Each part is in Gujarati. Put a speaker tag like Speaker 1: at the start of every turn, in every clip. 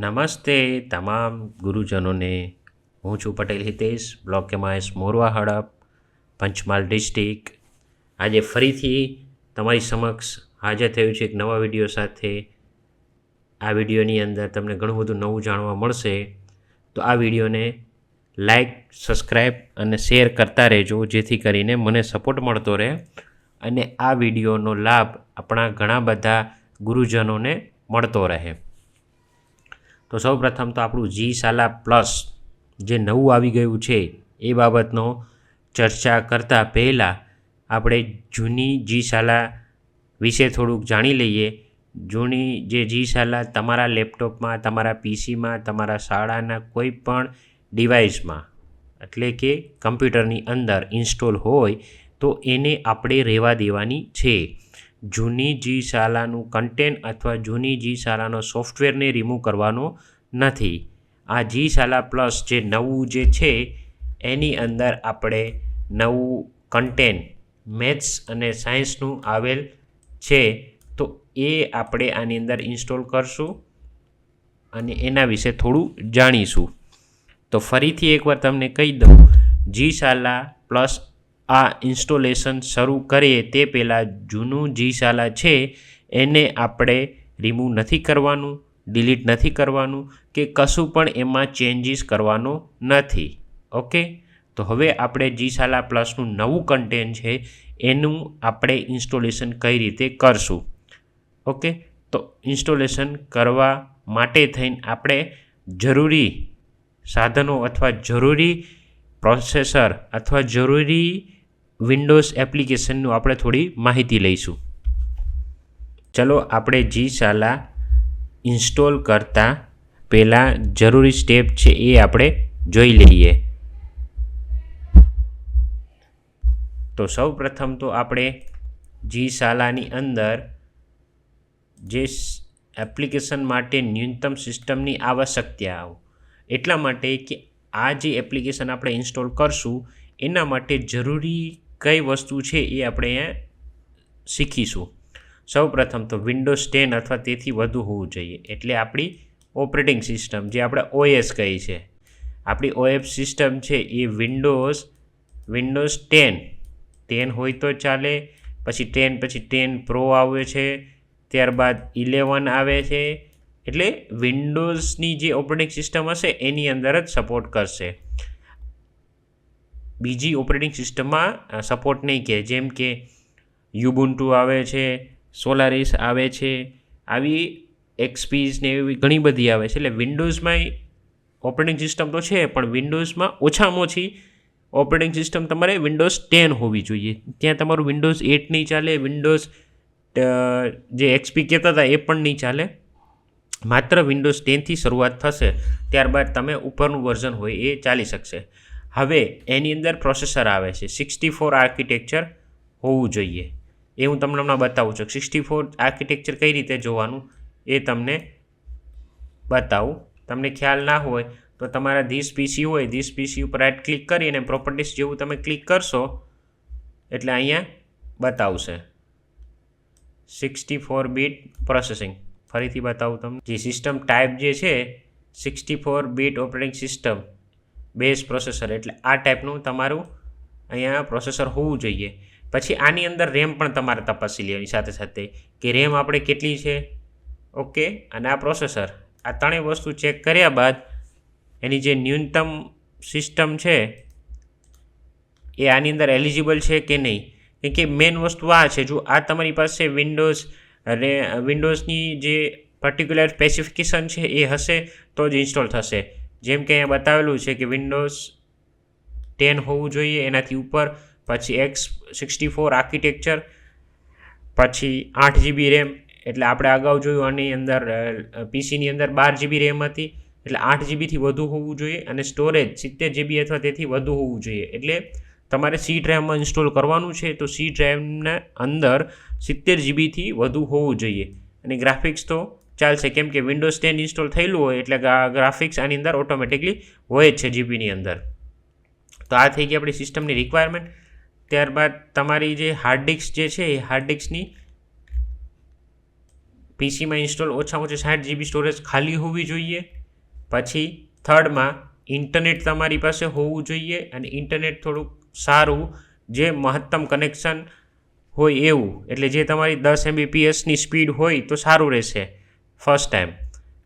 Speaker 1: નમસ્તે તમામ ગુરુજનોને. હું છું Patel Hitesh, block MIS Morva Hadaf, Panchmahal district. આજે ફરીથી તમારી સમક્ષ હાજર થયું છે એક નવા વીડિયો સાથે. આ વિડીયોની અંદર તમને ઘણું બધું નવું જાણવા મળશે. તો આ વિડીયોને લાઈક સબસ્ક્રાઈબ અને શેર કરતા રહેજો, જેથી કરીને મને સપોર્ટ મળતો રહે અને આ વિડીયોનો લાભ આપણા ઘણા બધા ગુરુજનોને મળતો રહે. તો સૌ પ્રથમ તો આપણું જી સાલા પ્લસ જે નવું આવી ગયું છે, એ બાબતનો ચર્ચા કરતાં પહેલાં આપણે જૂની જી શાલા વિશે થોડુંક જાણી લઈએ. જૂની જે જી શાલા તમારા લેપટોપમાં, તમારા પીસીમાં, તમારા શાળાના કોઈ પણ ડિવાઇસમાં, એટલે કે કમ્પ્યુટરની અંદર ઇન્સ્ટોલ હોય, તો એને આપણે રહેવા દેવાની છે. જૂની જી શાલાનું કન્ટેન્ટ અથવા જૂની જી શાલાનો સોફ્ટવેરને રિમૂવ કરવાનો નથી. આ જી શાલા પ્લસ જે નવું જે છે, એની અંદર આપણે નવું કન્ટેન્ટ મેથ્સ અને સાયન્સનું આવેલ છે, તો એ આપણે આની અંદર ઇન્સ્ટોલ કરશું અને એના વિશે થોડું જાણીશું. તો ફરીથી એકવાર તમને કહી દઉં, જી શાલા પ્લસ આ ઇન્સ્ટોલેશન શરૂ કરીએ તે પહેલાં જૂનું જી શાલા છે, એને આપણે રિમૂવ નથી કરવાનું ડિલીટ નથી કરવાનું કે કશું પણ એમાં ચેન્જીસ કરવાનો નથી. ઓકે તો હવે આપણે જી શાલા પ્લસનું નવું કન્ટેન્ટ છે, એનું આપણે ઇન્સ્ટોલેશન કઈ રીતે કરશું? ઓકે તો ઇન્સ્ટોલેશન કરવા માટે થઈને આપણે જરૂરી સાધનો અથવા જરૂરી પ્રોસેસર અથવા જરૂરી વિન્ડોઝ એપ્લિકેશનનું આપણે થોડી માહિતી લઈશું. ચલો આપણે જી શાલા ઇન્સ્ટોલ કરતાં પહેલાં જરૂરી સ્ટેપ છે એ આપણે જોઈ લઈએ. તો સૌ પ્રથમ તો આપણે જી શાલાની અંદર જે એપ્લિકેશન માટે ન્યૂનતમ સિસ્ટમની આવશ્યકતાઓ, એટલા માટે કે આ જે એપ્લિકેશન આપણે ઇન્સ્ટોલ કરશું, એના માટે જરૂરી કઈ વસ્તુ છે એ આપણે શીખીશું. સૌ પ્રથમ તો વિન્ડોઝ ટેન અથવા તેથી વધુ હોવું જોઈએ. એટલે આપણી ઓપરેટિંગ સિસ્ટમ જે આપણે ઓએસ કહી છે. આપણી ઓએફ સિસ્ટમ છે એ વિન્ડોઝ વિન્ડોઝ ટેન ટેન હોય તો ચાલે, પછી ટેન પછી ટેન પ્રો આવે છે, ત્યારબાદ ઇલેવન આવે છે. એટલે વિન્ડોઝની જે ઓપરેટિંગ સિસ્ટમ હશે એની અંદર જ સપોર્ટ કરશે. બીજી ઓપરેટિંગ સિસ્ટમમાં સપોર્ટ નહીં કે. જેમ કે યુબુન્ટુ આવે છે સોલારિસ આવે છે, આવી એક્સપીઝ ને એવી ઘણી બધી આવે છે. એટલે વિન્ડોઝમાં ઓપરેટિંગ સિસ્ટમ તો છે, પણ વિન્ડોઝમાં ઓછામાં ઓછી ઓપરેટિંગ સિસ્ટમ તમારે વિન્ડોઝ ટેન હોવી જોઈએ. ત્યાં તમારું વિન્ડોઝ એટ નહીં ચાલે વિન્ડોઝ જે એક્સપી કહેતા હતા એ પણ નહીં ચાલે. માત્ર વિન્ડોઝ ટેનથી શરૂઆત થશે, ત્યારબાદ તમે ઉપરનું વર્ઝન હોય એ ચાલી શકશે. હવે એની અંદર પ્રોસેસર આવે છે. સિક્સટી ફોર આર્કિટેક્ચર હોવું જોઈએ. એ હું તમને હમણાં બતાવું છું. સિક્સટી ફોર આર્કિટેક્ચર કઈ રીતે જોવાનું એ તમને બતાવું. તમને ખ્યાલ ના હોય તો તમારા ધીસ પીસી હોય ધીસ પીસી ઉપર રાઈટ ક્લિક કરી અને પ્રોપર્ટીસ જેવું તમે ક્લિક કરશો એટલે અહીંયા બતાવશે. સિક્સટી ફોર બીટ પ્રોસેસિંગ ફરીથી બતાવું તમને. જે સિસ્ટમ ટાઈપ જે છે sixty four bit operating system base processor. એટલે આ ટાઈપનું તમારું અહીંયા પ્રોસેસર હોવું જોઈએ. પછી આની અંદર રેમ પણ તમારે તપાસી લેવાની સાથે સાથે કે રેમ આપણે કેટલી છે? ઓકે, અને આ પ્રોસેસર. આ ત્રણેય વસ્તુ ચેક કર્યા બાદ એની જે ન્યૂનતમ સિસ્ટમ છે એ આની અંદર એલિજિબલ છે કે નહીં? કેમ કે મેઇન વસ્તુ આ છે, જો આ તમારી પાસે વિન્ડોઝ વિન્ડોઝની જે પર્ટિક્યુલર સ્પેસિફિકેશન છે એ હશે, તો જ ઇન્સ્ટોલ થશે. જેમ કે અહીંયા બતાવેલું છે કે વિન્ડોઝ ટેન હોવું જોઈએ, એનાથી ઉપર, પછી એક્સ સિક્સટી ફોર આર્કિટેક્ચર પછી આઠ જીબી રેમ એટલે આપણે અગાઉ જોયું આની અંદર પીસીની અંદર બાર જીબી રેમ હતી, એટલે આઠ જીબીથી વધુ હોવું જોઈએ અને સ્ટોરેજ સિત્તેર જીબી અથવા તેથી વધુ હોવું જોઈએ. એટલે તમારે સી ડ્રાઈવમાં ઇન્સ્ટોલ કરવાનું છે, તો સી ડ્રાઈવના અંદર સિત્તેર જીબીથી વધુ હોવું જોઈએ. અને ગ્રાફિક્સ તો ચાલશે. કેમ કે વિન્ડોઝ ટેન ઇન્સ્ટોલ થયેલું હોય એટલે ગ્રાફિક્સ આની અંદર ઓટોમેટિકલી હોય જ છે જીબીની અંદર. તો આ થઈ ગઈ આપણી સિસ્ટમની રિક્વાયરમેન્ટ ત્યારબાદ તમારી જે હાર્ડ જે છે એ હાર્ડ પીસીમાં ઇન્સ્ટોલ ઓછામાં ઓછી સાઠ જીબી સ્ટોરેજ ખાલી હોવી જોઈએ. પછી થર્ડમાં ઇન્ટરનેટ તમારી પાસે હોવું જોઈએ અને ઇન્ટરનેટ થોડુંક સારું, જે મહત્તમ કનેક્શન હોય એવું. એટલે જે તમારી દસ એમબીપીએસની સ્પીડ હોય તો સારું રહેશે. First time.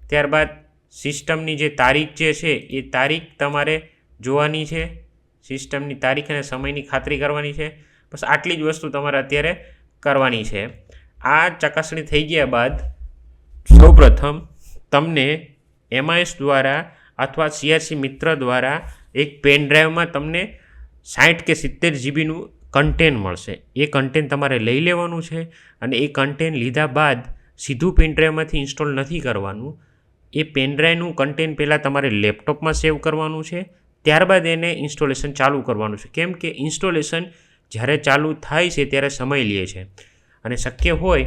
Speaker 1: ત્યારબાદ સિસ્ટમની જે તારીખ જે છે, એ તારીખ તમારે જોવાની છે. સિસ્ટમની તારીખ અને સમયની ખાતરી કરવાની છે. બસ આટલી જ વસ્તુ તમારે અત્યારે કરવાની છે. આ ચકાસણી થઈ ગયા બાદ સૌપ્રથમ તમને એમઆઈએસ દ્વારા અથવા સીઆરસી મિત્ર દ્વારા એક પેન ડ્રાઈવમાં તમને સાઠ કે સિત્તેર જીબીનું કન્ટેન મળશે. એ કન્ટેન તમારે લઈ લેવાનું છે અને એ કન્ટેન લીધા બાદ સીધું પેનડ્રાઈવમાંથી ઇન્સ્ટોલ નથી કરવાનું. એ પેનડ્રાઈવનું કન્ટેન્ટ પહેલાં તમારે લેપટોપમાં સેવ કરવાનું છે. ત્યારબાદ એને ઇન્સ્ટોલેશન ચાલુ કરવાનું છે. કેમ કે ઇન્સ્ટોલેશન જ્યારે ચાલુ થાય છે ત્યારે સમય લે છે. અને શક્ય હોય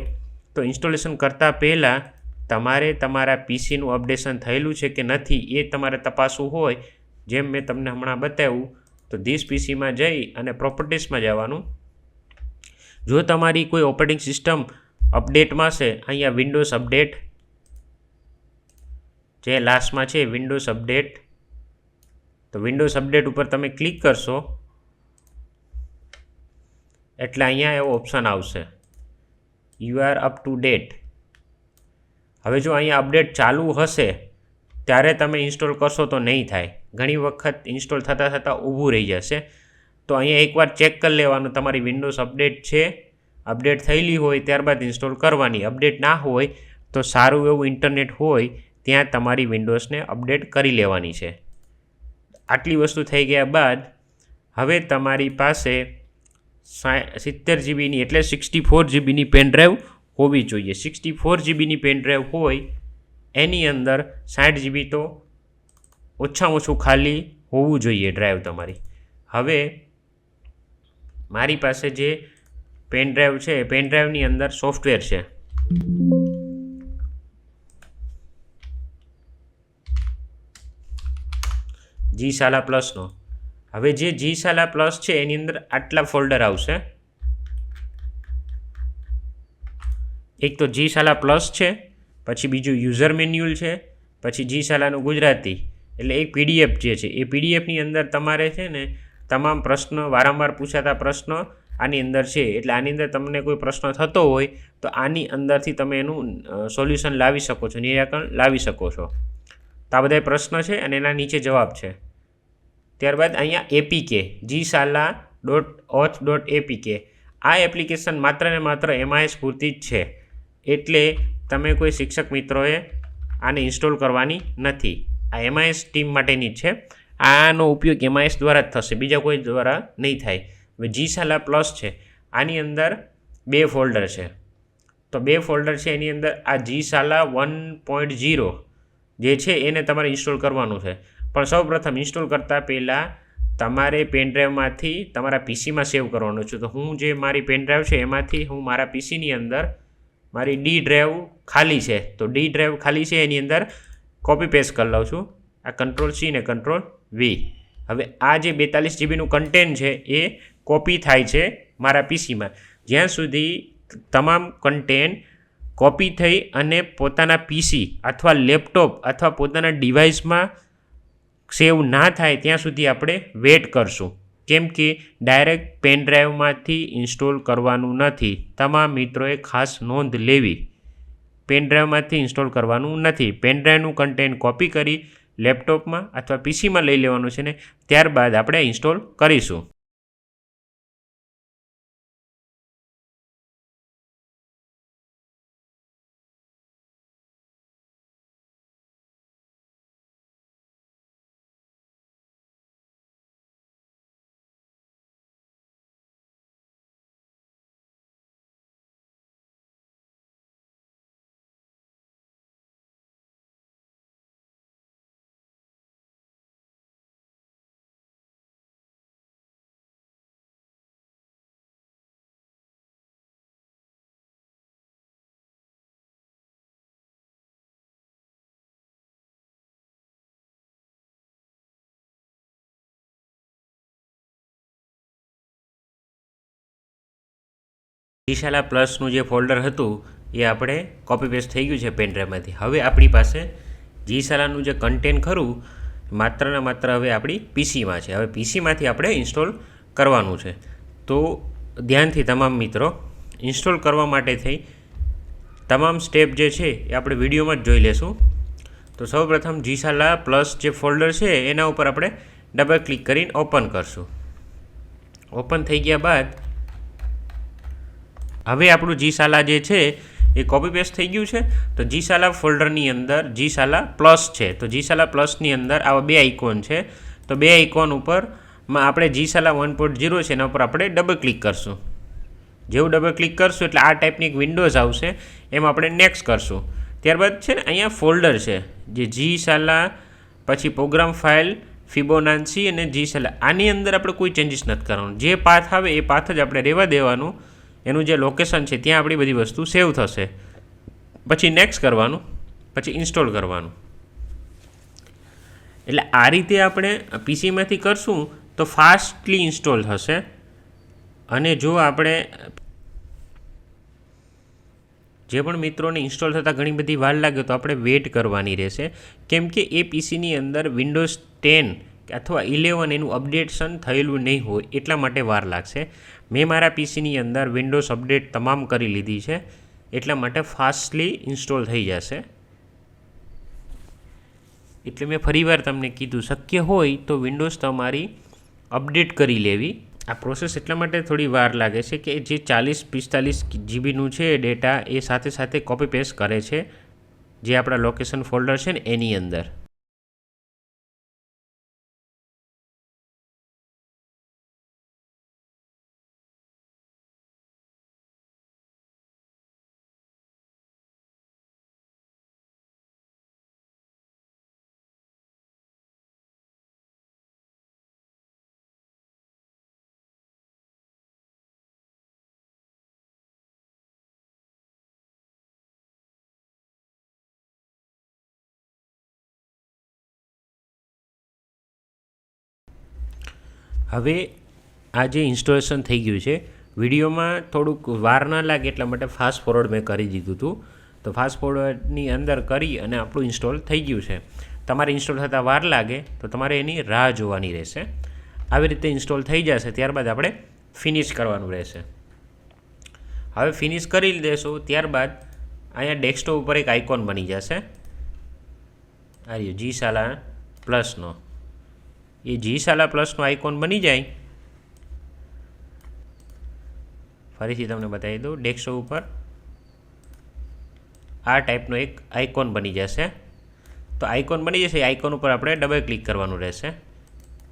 Speaker 1: તો ઇન્સ્ટોલેશન કરતાં પહેલાં તમારે તમારા પીસીનું અપડેશન થયેલું છે કે નથી એ તમારે તપાસવું હોય. જેમ મેં તમને હમણાં બતાવ્યું, તો ધીસ પીસીમાં જઈ અને પ્રોપર્ટીસમાં જવાનું. જો તમારી કોઈ ઓપરેટિંગ સિસ્ટમ અપડેટમાં છે. અહીંયા વિન્ડોઝ અપડેટ. જે લાસ્ટમાં છે વિન્ડોઝ અપડેટ. તો વિન્ડોઝ અપડેટ ઉપર તમે ક્લિક કરશો. એટલે અહીંયા એવો ઓપ્શન આવશે. You are up to date હવે જો અહીંયા અપડેટ ચાલુ હશે, ત્યારે તમે ઇન્સ્ટોલ કરશો તો નહીં થાય. ઘણી વખત ઇન્સ્ટોલ થતાં થતાં ઊભું રહી જશે. તો અહીંયા એકવાર ચેક કરી લેવાનું, તમારી વિન્ડોઝ અપડેટ છે. અપડેટ થયેલી હોય ત્યારબાદ ઇન્સ્ટોલ કરવાની અપડેટ ના હોય તો સારું એવું ઇન્ટરનેટ હોય ત્યાં તમારી વિન્ડોઝને અપડેટ કરી લેવાની છે. આટલી વસ્તુ થઈ ગયા બાદ હવે તમારી પાસે સિત્તેર જીબીની એટલે સિક્સટી ફોર જીબીની પેન ડ્રાઈવ હોવી જોઈએ. સિક્સટી ફોર જીબીની પેન ડ્રાઈવ હોય એની અંદર સાઠ જીબી તો ઓછામાં ઓછું ખાલી હોવું જોઈએ ડ્રાઈવ તમારી. હવે મારી પાસે જે પેન ડ્રાઈવ છે. પેન ડ્રાઈવની અંદર સોફ્ટવેર છે. જી સાલા પ્લસનો હવે જે જી સાલા પ્લસ છે, એની અંદર આટલા ફોલ્ડર આવશે. એક તો જી સાલા પ્લસ છે, પછી બીજું યુઝર મેન્યુઅલ છે, પછી જી સાલાનું ગુજરાતી, એટલે એક પીડીએફ જે છે. એ પીડીએફની અંદર તમારે છે ને, તમામ પ્રશ્નો, વારંવાર પૂછાતા પ્રશ્નો આની અંદર છે. એટલે આની અંદર તમને કોઈ પ્રશ્ન થતો હોય, તો આની અંદરથી તમે એનું સોલ્યુશન લાવી શકો છો, નિરાકરણ લાવી શકો છો. તો આ બધા પ્રશ્ન છે અને એના નીચે જવાબ છે. ત્યારબાદ અહીંયા APK G Shala dot auth dot APK આ એપ્લિકેશન માત્ર ને માત્ર એમઆઈએસ પૂરતી જ છે. એટલે તમે કોઈ શિક્ષક મિત્રોએ આને ઇન્સ્ટોલ કરવાની નથી. આ એમઆઈએસ ટીમ માટેની જ છે. આનો ઉપયોગ એમઆઈએસ દ્વારા જ થશે, બીજા કોઈ દ્વારા નહીં થાય. હવે જી સાલા પ્લસ છે. આની અંદર બે ફોલ્ડર છે. તો બે ફોલ્ડર છે, એની અંદર આ જી સાલા વન પોઈન્ટ ઝીરો જે છે, એને તમારે ઇન્સ્ટોલ કરવાનું છે. પણ સૌપ્રથમ ઇન્સ્ટોલ કરતાં પહેલાં તમારે પેન ડ્રાઈવમાંથી તમારા પીસીમાં સેવ કરવાનું છે. તો હું જે મારી પેન ડ્રાઈવ છે, એમાંથી હું મારા પીસીની અંદર મારી ડી ડ્રાઈવ ખાલી છે. તો ડી ડ્રાઈવ ખાલી છે, એની અંદર કોપી પેસ્ટ કરી લઉં છું. આ કંટ્રોલ સી ને કંટ્રોલ વી હવે આ જે બેતાલીસ જીબીનું કન્ટેન્ટ છે, એ કોપી થાય છે મારા પીસીમાં જ્યાં સુધી તમામ કન્ટેન્ટ કોપી થઈ અને પોતાના પીસી અથવા લેપટોપ અથવા પોતાના ડિવાઇસમાં સેવ ના થાય ત્યાં સુધી આપણે વેટ કરશું. કેમ કે ડાયરેક્ટ પેન ડ્રાઈવમાંથી ઇન્સ્ટોલ કરવાનું નથી. તમામ મિત્રોએ ખાસ નોંધ લેવી. પેન ડ્રાઈવમાંથી ઇન્સ્ટોલ કરવાનું નથી. પેન ડ્રાઈવનું કન્ટેન્ટ કોપી કરી લેપટોપમાં અથવા પીસીમાં લઈ લેવાનું છે ને, ત્યારબાદ આપણે ઇન્સ્ટોલ કરીશું. ઈશાલા પ્લસનું જે ફોલ્ડર હતું, એ આપણે કોપી પેસ્ટ થઈ ગયું છે પેન ડ્રાઈવમાંથી હવે આપણી પાસે જી શાલાનું જે કન્ટેન્ટ ખરું, માત્રને માત્ર હવે આપણી પીસીમાં છે. હવે પીસીમાંથી આપણે ઇન્સ્ટોલ કરવાનું છે. તો ધ્યાનથી તમામ મિત્રો ઇન્સ્ટોલ કરવા માટે થઈ તમામ સ્ટેપ જે છે, એ આપણે વિડીયોમાં જ જોઈ લેશું. તો સૌપ્રથમ જીશાલા પ્લસ જે ફોલ્ડર છે, એના ઉપર આપણે ડબલ ક્લિક કરીને ઓપન કરશું. ઓપન થઈ ગયા બાદ હવે આપણું જીશાલા જે છે, એ કોપી પેસ્ટ થઈ ગયું છે. તો જીશાલા ફોલ્ડરની અંદર જીશાલા પ્લસ છે. તો જીશાલા પ્લસની અંદર આવા બે આઇકોન છે. તો બે આઇકોન ઉપરમાં આપણે જીશાલા વન પોઈન્ટ ઝીરો છે, એના ઉપર આપણે ડબલ ક્લિક કરશું. જેવું ડબલ ક્લિક કરશું એટલે આ ટાઈપની એક વિન્ડોઝ આવશે, એમાં આપણે નેક્સ્ટ કરશું. ત્યારબાદ છે ને અહીંયા ફોલ્ડર છે, જે જી શાલા, પછી પ્રોગ્રામ ફાઇલ ફિબોનાન્સી અને જી શાલા. આની અંદર આપણે કોઈ ચેન્જીસ નથી કરવાનું. જે પાથ આવે એ પાથ જ આપણે રહેવા દેવાનું. એનું જે લોકેશન છે, ત્યાં આપણી બધી વસ્તુ સેવ થશે. પછી નેક્સ્ટ કરવાનું, પછી ઇન્સ્ટોલ કરવાનું. એટલે આ રીતે આપણે પીસીમાંથી કરશું, તો ફાસ્ટલી ઇન્સ્ટોલ થશે. અને જો આપણે જે પણ મિત્રોને ઇન્સ્ટોલ થતાં ઘણી બધી વાર લાગે, તો આપણે વેઇટ કરવાની રહેશે. કેમ કે એ પીસીની અંદર વિન્ડોઝ ટેન અથવા ઇલેવન એનું અપડેશન થયેલું નહીં હોય, એટલા માટે વાર લાગશે. મેં મારા પીસીની અંદર વિન્ડોઝ અપડેટ તમામ કરી લીધી છે, એટલા માટે ફાસ્ટલી ઇન્સ્ટોલ થઈ જશે. એટલે મેં ફરીવાર તમને કીધું, શક્ય હોય તો વિન્ડોઝ તમારી અપડેટ કરી લેવી. આ પ્રોસેસ એટલા માટે થોડી વાર લાગે છે કે જે ચાલીસ, પિસ્તાલીસ જીબીનું છે ડેટા એ સાથે સાથે કોપી પેસ્ટ કરે છે, જે આપણા લોકેશન ફોલ્ડર છે ને એની અંદર. હવે આ જે ઇન્સ્ટોલેશન થઈ ગયું છે, વિડીયોમાં થોડુંક વાર ના લાગે એટલા માટે ફાસ્ટ ફોરવર્ડ મેં કરી દીધું હતું. તો ફાસ્ટ ફોરવર્ડની અંદર કરી અને આપણું ઇન્સ્ટોલ થઈ ગયું છે. તમારે ઇન્સ્ટોલ થતાં વાર લાગે તો તમારે એની રાહ જોવાની રહેશે. આવી રીતે ઇન્સ્ટોલ થઈ જશે, ત્યારબાદ આપણે ફિનિશ કરવાનું રહેશે. હવે ફિનિશ કરી દેશું, ત્યારબાદ અહીંયા ડેસ્કટોપ ઉપર એક આઇકોન બની જશે. આ રહ્યું જી સાલા પ્લસનો એ જી સાલા પ્લસનો આઇકોન બની જાય. ફરીથી તમને બતાવી દઉં ડેસ્કટોપ ઉપર આ ટાઈપનો એક આઇકોન બની જશે. તો આઇકોન બની જશે આઇકોન ઉપર આપણે ડબલ ક્લિક કરવાનું રહેશે.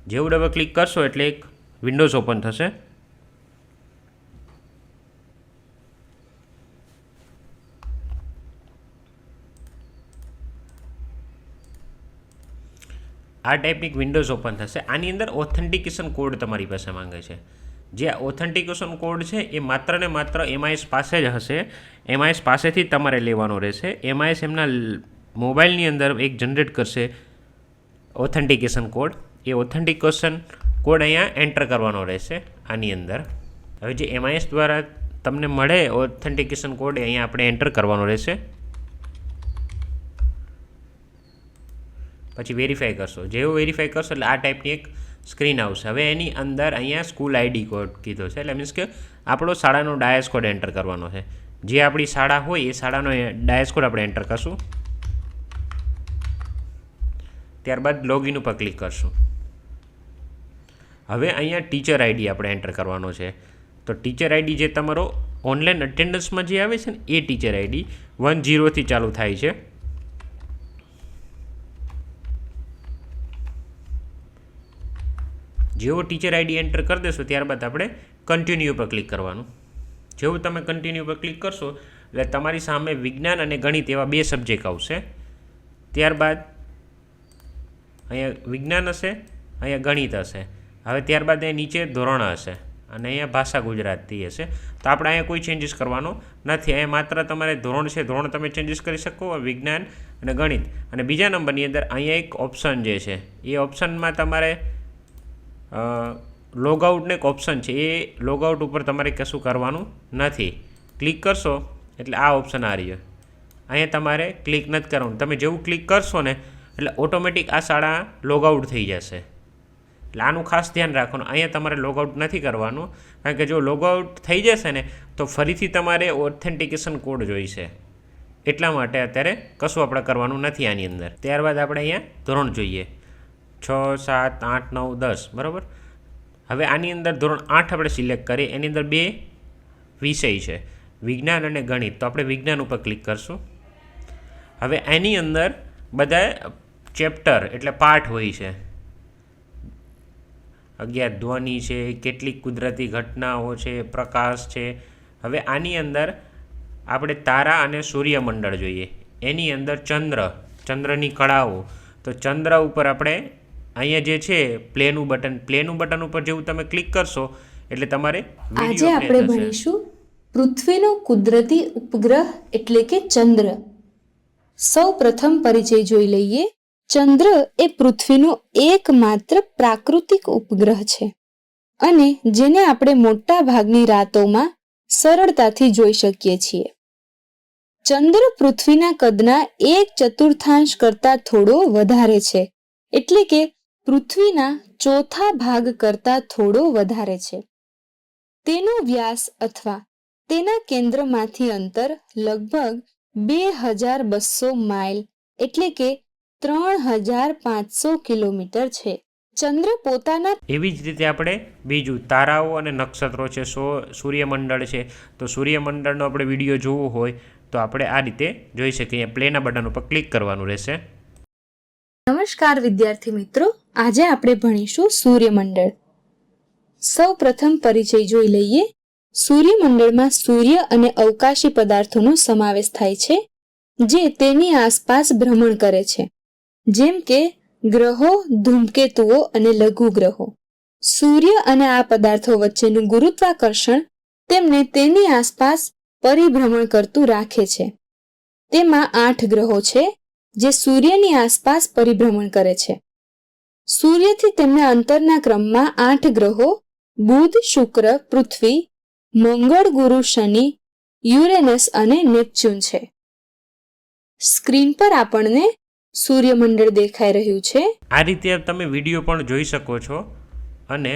Speaker 1: જેવું ડબલ ક્લિક કરશો એટલે એક વિન્ડોઝ ઓપન થશે. આ ટાઈપની વિન્ડોઝ ઓપન થશે. આની અંદર ઓથેન્ટિકેશન કોડ તમારી પાસે માંગે છે. જે ઓથેન્ટિકેશન કોડ છે, એ માત્ર ને માત્ર એમઆઈએસ પાસે જ હશે. એમઆઈએસ પાસેથી તમારે લેવાનો રહેશે. એમઆઈએસ એમના મોબાઈલની અંદર એક જનરેટ કરશે ઓથેન્ટિકેશન કોડ એ ઓથેન્ટિકેશન કોડ અહીંયા એન્ટર કરવાનો રહેશે આની અંદર. હવે જે એમઆઈએસ દ્વારા તમને મળે ઓથેન્ટિકેશન કોડ અહીંયા આપણે એન્ટર કરવાનો રહેશે. પછી વેરીફાઈ કરશો. જેવું વેરીફાઈ કરશો એટલે આ ટાઈપની એક સ્ક્રીન આવશે. હવે એની અંદર અહીંયા સ્કૂલ આઈડી કોડ કીધો છે. એટલે મીન્સ કે આપણો શાળાનો ડાયસ કોડ એન્ટર કરવાનો છે. જે આપણી શાળા હોય એ શાળાનો ડાયસ કોડ આપણે એન્ટર કરશું. ત્યારબાદ લોગિન ઉપર ક્લિક કરશું. હવે અહીંયા ટીચર આઈડી આપણે એન્ટર કરવાનો છે. તો ટીચર આઈડી જે તમારો ઓનલાઈન અટેન્ડન્સમાં જે આવે છે ને, એ ટીચર આઈડી વન જીરોથી ચાલુ થાય છે. જેવો ટીચર આઈડી એન્ટર કરી દેશો, ત્યારબાદ આપણે કન્ટિન્યુ પર ક્લિક કરવાનું. જેવું તમે કન્ટિન્યુ પર ક્લિક કરશો, એટલે તમારી સામે વિજ્ઞાન અને ગણિત એવા બે સબ્જેક્ટ આવશે. ત્યારબાદ અહીંયા વિજ્ઞાન હશે, અહીંયા ગણિત હશે. હવે ત્યારબાદ એ નીચે ધોરણ હશે અને અહીંયા ભાષા ગુજરાતી હશે. તો આપણે અહીંયા કોઈ ચેન્જીસ કરવાનો નથી. અહીંયા માત્ર તમારે ધોરણ છે, ધોરણ તમે ચેન્જીસ કરી શકો વિજ્ઞાન અને ગણિત. અને બીજા નંબરની અંદર અહીંયા એક ઓપ્શન જે છે, એ ઓપ્શનમાં તમારે લોગઆઉટનું એક ઓપ્શન છે. એ લોગઆઉટ ઉપર તમારે કશું કરવાનું નથી. ક્લિક કરશો એટલે આ ઓપ્શન આ રહ્યો. અહીંયા તમારે ક્લિક નથી કરવાનું. તમે જેવું ક્લિક કરશો ને, એટલે ઓટોમેટિક આ શાળા લોગઆઉટ થઈ જશે. એટલે આનું ખાસ ધ્યાન રાખવાનું. અહીંયા તમારે લોગઆઉટ નથી કરવાનું. કારણ કે જો લોગઆઉટ થઈ જશે ને, તો ફરીથી તમારે ઓથેન્ટિકેશન કોડ જોઈશે. એટલા માટે અત્યારે કશું આપણે કરવાનું નથી આની અંદર. ત્યારબાદ આપણે અહીંયા ધોરણ જોઈએ. છ, સાત, આઠ, નવ, દસ, બરાબર? હવે આની અંદર ધોરણ આઠ આપણે સિલેક્ટ કરીએ. એની અંદર બે વિષય છે, વિજ્ઞાન અને ગણિત. તો આપણે વિજ્ઞાન ઉપર ક્લિક કરશું. હવે એની અંદર બધા ચેપ્ટર એટલે પાઠ હોય છે. અગિયાર ધ્વનિ છે, કેટલીક કુદરતી ઘટનાઓ છે, પ્રકાશ છે. હવે આની અંદર આપણે તારા અને સૂર્યમંડળ જોઈએ. એની અંદર ચંદ્ર, ચંદ્રની કળાઓ. તો ચંદ્ર ઉપર આપણે અહીંયા જે છે પ્લેનું બટન પ્લેનું બટન ઉપર જેવું તમે ક્લિક કરશો એટલે તમારે
Speaker 2: આજે આપણે ભણીશું પૃથ્વીનો કુદરતી ઉપગ્રહ એટલે કે ચંદ્ર. સૌ પ્રથમ પરિચય જોઈ લઈએ. ચંદ્ર એ પૃથ્વીનો એકમાત્ર પ્રાકૃતિક ઉપગ્રહ છે અને જેને આપણે મોટા ભાગની રાતોમાં સરળતાથી જોઈ શકીએ છીએ. ચંદ્ર પૃથ્વીના કદના એક ચતુર્થાંશ કરતાં થોડો વધારે છે એટલે કે પૃથ્વીના ચોથા ભાગ કરતાં થોડો વધારે છે. તેનો વ્યાસ અથવા તેના કેન્દ્રમાંથી અંતર લગભગ બે હજાર બસો માઇલ એટલે કે ત્રણ હજાર પાંચસો કિલોમીટર છે. ચંદ્ર પોતાના
Speaker 1: એવી જ રીતે આપણે બીજું તારાઓ અને નક્ષત્રો છે સો સૂર્યમંડળ છે. તો સૂર્યમંડળનો આપણે વીડિયો જોવો હોય તો આપણે આ રીતે જોઈ શકીએ. પ્લેના બટન ઉપર ક્લિક કરવાનું રહેશે.
Speaker 2: નમસ્કાર વિદ્યાર્થી મિત્રો. આજે આપણે ભણીશું સૂર્યમંડળ. સૌ પ્રથમ પરિચય જોઈ લઈએ. સૂર્યમંડળમાં સૂર્ય અને અવકાશી પદાર્થોનો સમાવેશ થાય છે, જે તેની આસપાસ ભ્રમણ કરે છે. જેમ કે ગ્રહો, ધૂમકેતુઓ અને લઘુ ગ્રહો સૂર્ય અને આ પદાર્થો વચ્ચેનું ગુરુત્વાકર્ષણ તેમને તેની આસપાસ પરિભ્રમણ કરતું રાખે છે. તેમાં આઠ ગ્રહો છે, જે સૂર્યની આસપાસ પરિભ્રમણ કરે છે. સૂર્યથી તેમના અંતરના ક્રમમાં આઠ ગ્રહો, બુધ, શુક્ર, પૃથ્વી, મંગળ ગુરુ શનિ, યુરેનસ અને નેપચ્યુન છે. સ્ક્રીન પર આપણને સૂર્યમંડળ દેખાઈ રહ્યું છે.
Speaker 1: આ રીતે તમે વીડિયો પણ જોઈ શકો છો અને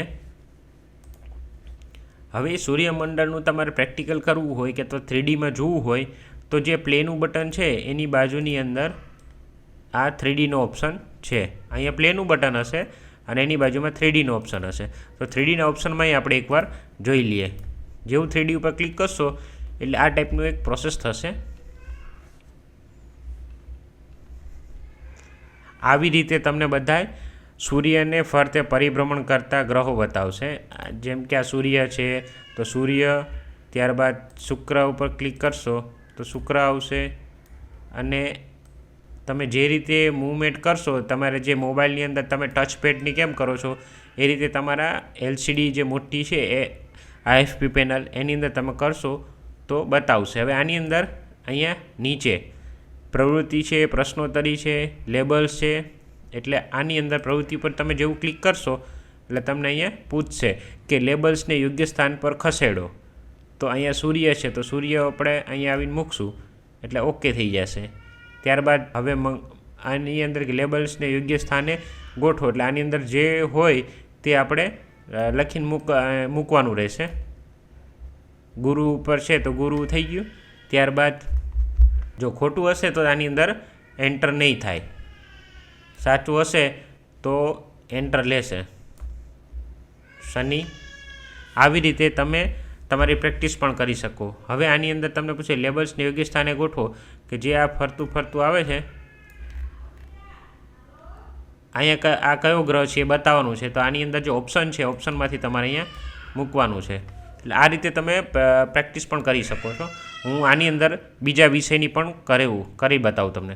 Speaker 1: હવે સૂર્યમંડળનું તમારે પ્રેક્ટિકલ કરવું હોય કે તો થ્રીડીમાં જોવું હોય તો જે પ્લેનું બટન છે એની બાજુની અંદર આ થ્રીડીનો ઓપ્શન છે. અહીંયા પ્લેનું બટન હશે અને એની બાજુમાં થ્રીડીનો ઓપ્શન હશે. તો થ્રીડીના ઓપ્શનમાં આપણે એકવાર જોઈ લઈએ. જેવું થ્રીડી ઉપર ક્લિક કરશો, એટલે આ ટાઈપનું એક પ્રોસેસ થશે. આવી રીતે તમને બધાય સૂર્યને ફરતે પરિભ્રમણ કરતા ગ્રહો બતાવશે. જેમ કે આ સૂર્ય છે, તો સૂર્ય ત્યારબાદ શુક્ર ઉપર ક્લિક કરશો, તો શુક્ર આવશે અને તમે જે રીતે મૂવમેન્ટ કરશો, તમારે જે મોબાઈલની અંદર તમે ટચ પેડની કેમ કરો છો, એ રીતે તમારા એલસીડી જે મોટી છે એ આઈએફપી પેનલ એની અંદર તમે કરશો તો બતાવશે. હવે આની અંદર અહીંયા નીચે પ્રવૃત્તિ છે, પ્રશ્નોત્તરી છે લેબલ્સ છે, એટલે આની અંદર પ્રવૃત્તિ પર તમે જેવું ક્લિક કરશો, એટલે તમને અહીંયા પૂછશે કે લેબલ્સને યોગ્ય સ્થાન પર ખસેડો. તો અહીંયા સૂર્ય છે, તો સૂર્ય આપણે અહીંયા આવીને મૂકશું, એટલે ઓકે થઈ જશે. ત્યારબાદ હવે આની અંદર લેબલ્સને યોગ્ય સ્થાને ગોઠવો. એટલે આની અંદર જે હોય તે આપણે લખીને મૂક મૂકવાનું રહેશે. ગુરુ ઉપર છે તો ગુરુ થઈ ગયું. ત્યારબાદ જો ખોટું હશે તો આની અંદર એન્ટર નહીં થાય. સાચું હશે તો એન્ટર લેશે. શનિ, આવી રીતે તમે તમારી પ્રેક્ટિસ પણ કરી શકો. હવે આની અંદર તમને પૂછે, લેબલ્સને યોગ્ય સ્થાને ગોઠવો. કે જે આ ફરતું ફરતું આવે છે, અહીંયા આ કયો ગ્રહ છે એ બતાવવાનું છે. તો આની અંદર જે ઓપ્શન છે ઓપ્શનમાંથી તમારે અહીંયા મૂકવાનું છે. એટલે આ રીતે તમે પ્રેક્ટિસ પણ કરી શકો છો. હું આની અંદર બીજા વિષયની પણ કરેવું, કરી બતાવું તમને.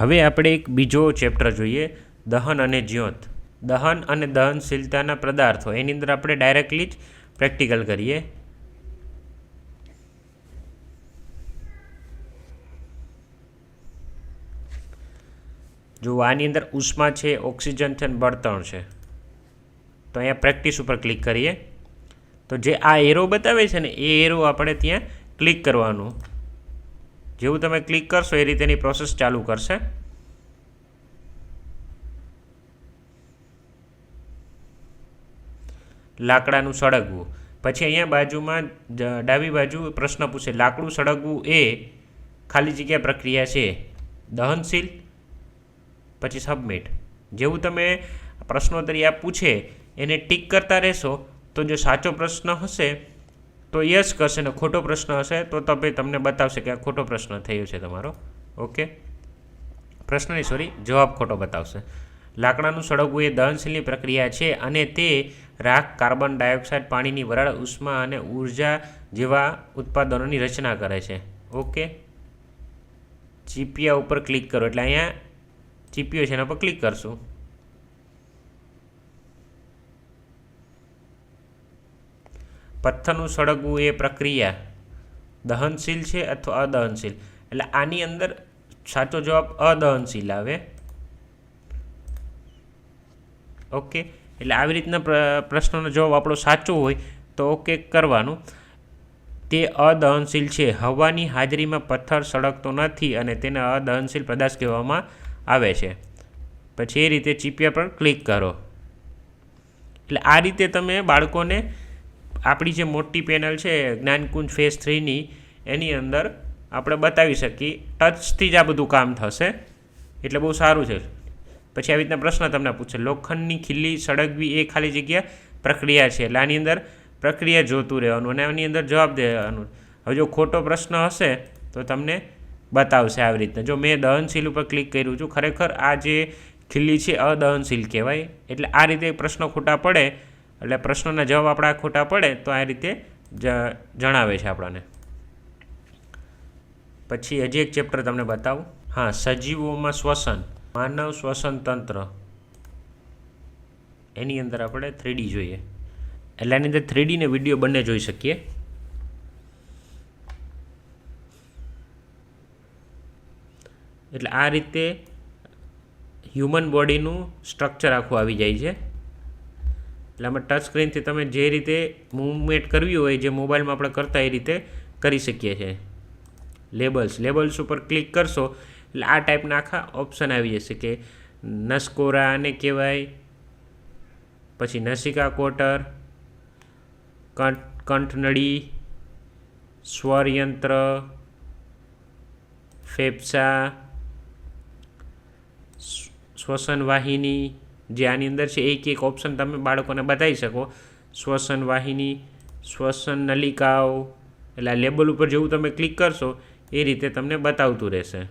Speaker 1: હવે આપણે એક બીજો ચેપ્ટર જોઈએ, દહન અને જ્યોત. દહન અને દહનશીલતાના પદાર્થો, એની અંદર આપણે ડાયરેક્ટલી જ પ્રેક્ટિકલ કરીએ. જો આની અંદર ઉષ્મા છે, ઓક્સિજન છે અને બળતણ છે. તો અહીંયા પ્રેક્ટિસ ઉપર ક્લિક કરીએ. તો જે આ એરો બતાવે છે ને, એ એરો આપણે ત્યાં ક્લિક કરવાનું. જેવું તમે ક્લિક કરશો એ રીતેની પ્રોસેસ ચાલુ કરશે. લાકડાનું સળગવું. પછી અહીંયા બાજુમાં ડાબી બાજુ પ્રશ્ન પૂછે, લાકડું સળગવું એ ખાલી જગ્યા પ્રક્રિયા છે. દહનશીલ પછી સબમિટ જેવું તમે પ્રશ્નોત્તરી આ પૂછે, એને ટીક કરતા રહેશો, તો જો સાચો પ્રશ્ન હશે, તો યસ કરશે ને ખોટો પ્રશ્ન હશે, તો તમે તમને બતાવશે કે આ ખોટો પ્રશ્ન થયો છે તમારો. ઓકે પ્રશ્નની સોરી જવાબ ખોટો બતાવશે. લાકડાનું સળગવું એ દહનશીલની પ્રક્રિયા છે, અને તે રાખ, કાર્બન ડાયોક્સાઇડ, પાણીની વરાળ, ઉષ્મા અને ઊર્જા જેવા ઉત્પાદનોની રચના કરે છે. ઓકે ચીપિયા ઉપર ક્લિક કરો. એટલે અહીંયા ચીપિયો છે એના પર ક્લિક કરશું. પથ્થરનું સળગવું એ પ્રક્રિયા. દહનશીલ છે અથવા અદહનશીલ? એટલે આની અંદર સાચો જવાબ અદહનશીલ આવે. ઓકે એટલે આવી રીતના પ્ર- પ્રશ્નનો જવાબ આપણો સાચો હોય તો ઓકે કરવાનું. તે અદહનશીલ છે. હવાની હાજરીમાં પથ્થર સળગતો નથી અને તેને અદહનશીલ પદાર્થ કહેવામાં આવે છે. પછી એ રીતે ચીપિયા પર ક્લિક કરો. એટલે આ રીતે તમે બાળકોને આપણી જે મોટી પેનલ છે, જ્ઞાનકુંજ ફેસ થ્રીની એની અંદર આપણે બતાવી શકીએ. ટચથી જ આ બધું કામ થશે. એટલે બહુ સારું છે. પછી આવી રીતના પ્રશ્ન તમને પૂછે. લોખંડની ખીલ્લી સળગવી એ ખાલી જગ્યા પ્રક્રિયા છે. એટલે આની અંદર પ્રક્રિયા જોતું રહેવાનું અને આની અંદર જવાબ દેવાનું. હવે જો ખોટો પ્રશ્ન હશે, તો તમને બતાવશે આવી રીતના. જો મેં દહનશીલ ઉપર ક્લિક કર્યું છું, ખરેખર આ જે ખીલ્લી છે અદહનશીલ કહેવાય. એટલે આ રીતે પ્રશ્નો ખોટા પડે, એટલે પ્રશ્નોના જવાબ આપણા ખોટા પડે, તો આ રીતે જણાવે છે આપણને. પછી હજી એક ચેપ્ટર તમને બતાવું. હા, સજીવોમાં શ્વસન, માનવ શ્વસન તંત્ર. એની અંદર આપણે થ્રીડી જોઈએ. એટલે એની અંદર થ્રીડી ને વીડિયો બંને જોઈ શકીએ. એટલે આ રીતે હ્યુમન બોડીનું સ્ટ્રક્ચર આખું આવી જાય છે. એટલે આમાં ટચ સ્ક્રીનથી તમે જે રીતે મૂવમેન્ટ કરવી હોય, જે મોબાઈલમાં આપણે કરતા એ રીતે કરી શકીએ છીએ. લેબલ્સ લેબલ્સ ઉપર ક્લિક કરશો, એટલે આ ટાઈપના આખા ઓપ્શન આવી જશે કે નસકોરા આને કહેવાય, પછી નસિકા કોટર, કંઠ, કંઠનળી, સ્વરયંત્ર, ફેફસા શ્વસન વાહિની જે આની અંદર છે, એક એક ઓપ્શન તમે બાળકોને બતાવી શકો. શ્વસન વાહિની, શ્વસન નલિકાઓ, એટલે આ લેબલ ઉપર જેવું તમે ક્લિક કરશો, એ રીતે તમને બતાવતું રહેશે.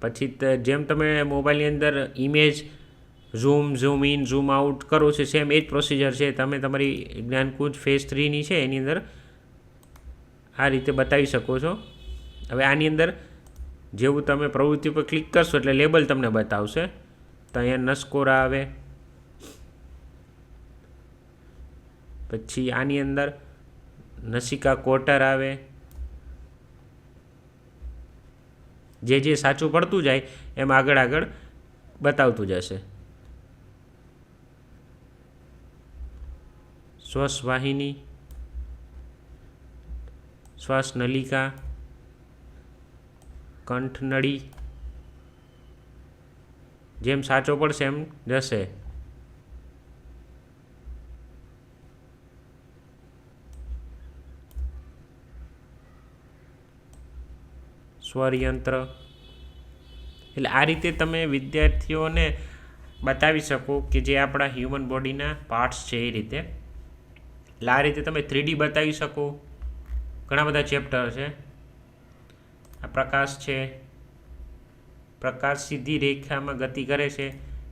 Speaker 1: પછી જેમ તમે મોબાઈલની અંદર image zoom zoom in zoom out કરો છો સેમ એ જ પ્રોસિજર છે. તમે તમારી જ્ઞાનકુંજ ફેઝ થ્રીની છે, એની અંદર આ રીતે બતાવી શકો છો. હવે આની અંદર જેવું તમે પ્રવૃત્તિ પર ક્લિક કરશો એટલે લેબલ તમને બતાવશે. તો અહીંયા નસકોરા આવે. પછી આની અંદર નસિકા કોટર આવે. જે જે સાચું પડતું જાય એમ આગળ આગળ બતાવતું જશે. શ્વાસ વાહિની શ્વાસ નલિકા કંઠનળી. જેમ સાચો પડશે એમ જશે. સ્વરયંત્ર. એટલે આ રીતે તમે વિદ્યાર્થીઓને બતાવી શકો કે જે આપણા હ્યુમન બોડીના પાર્ટ્સ છે એ રીતે. એટલે આ રીતે તમે થ્રીડી બતાવી શકો. ઘણા બધા ચેપ્ટર છે. આ પ્રકાશ છે. પ્રકાશ સીધી રેખામાં ગતિ કરે છે.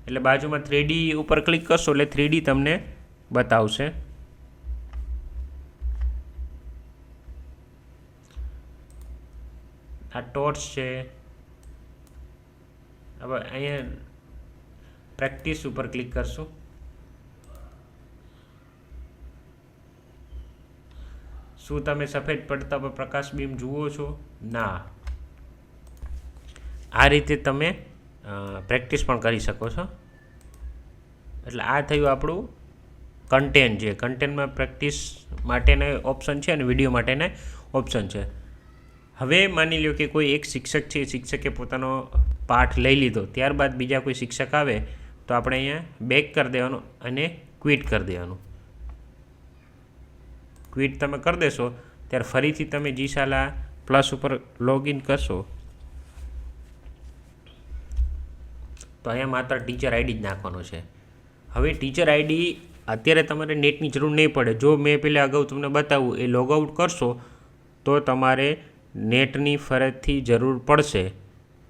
Speaker 1: એટલે બાજુમાં થ્રીડી ઉપર ક્લિક કરશો એટલે થ્રીડી તમને બતાવશે. આ ટોર્ચ છે. હવે અહીંયા પ્રેક્ટિસ ઉપર ક્લિક કરશું. શું તમે સફેદ પડતા પર પ્રકાશ બીમ જુઓ છો? ના. આ રીતે તમે પ્રેક્ટિસ પણ કરી શકો છો. એટલે આ થયું આપણું કન્ટેન્ટ છે કન્ટેન્ટમાં પ્રેક્ટિસ માટેના ઓપ્શન છે અને વીડિયો માટેના ઓપ્શન છે. હવે માની લ્યો કે કોઈ એક શિક્ષક છે શિક્ષકે પોતાનો પાઠ લઈ લીધો, ત્યારબાદ બીજા કોઈ શિક્ષક આવે, તો આપણે અહીંયા બેક કરી દેવાનું અને ક્વિટ કરી દેવાનું. ક્વિટ તમે કરી દેશો, ત્યારે ફરીથી તમે જીશાલા પ્લસ ઉપર લોગિન કરશો તો અહીંયા માત્ર ટીચર આઈડી જ નાખવાનો છે. હવે ટીચર આઈડી અત્યારે તમારે નેટની જરૂર નહીં પડે. જો મેં પહેલાં અગાઉ તમને બતાવું એ લોગઆઉટ કરશો, તો તમારે નેટની ફરજથી જરૂર પડશે.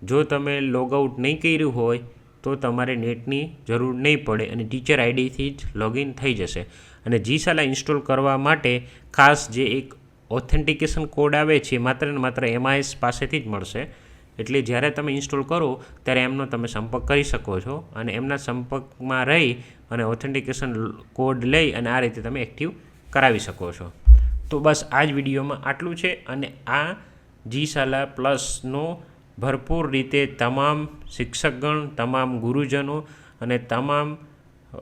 Speaker 1: જો તમે લોગઆઉટ નહીં કર્યું હોય, તો તમારે નેટની જરૂર નહીં પડે અને ટીચર આઈડીથી જ લોગિન થઈ જશે. અને જીશાલા ઇન્સ્ટોલ કરવા માટે ખાસ જે એક ઓથેન્ટિકેશન કોડ આવે છે માત્ર ને માત્ર એમઆઈએસ પાસેથી જ મળશે. એટલે જ્યારે તમે ઇન્સ્ટોલ કરો, ત્યારે એમનો તમે સંપર્ક કરી શકો છો અને એમના સંપર્કમાં રહી અને ઓથેન્ટિકેશન કોડ લઈ અને આ રીતે તમે એક્ટિવ કરાવી શકો છો. તો બસ આ જ વિડીયોમાં આટલું છે અને આ જીશાલા પ્લસનો ભરપૂર રીતે તમામ શિક્ષકગણ, તમામ ગુરુજનો અને તમામ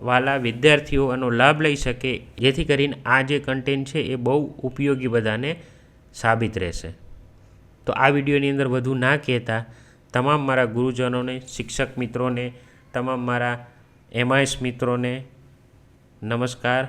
Speaker 1: વાલા વિદ્યાર્થીઓ આનો લાભ લઈ શકે, જેથી કરીને આ જે કન્ટેન્ટ છે એ બહુ ઉપયોગી બધાને સાબિત રહેશે. તો આ વિડીયોની અંદર વધુ ના કહેતા તમામ મારા ગુરુજનોને, શિક્ષક મિત્રોને, તમામ મારા એમઆઈએસ મિત્રોને નમસ્કાર.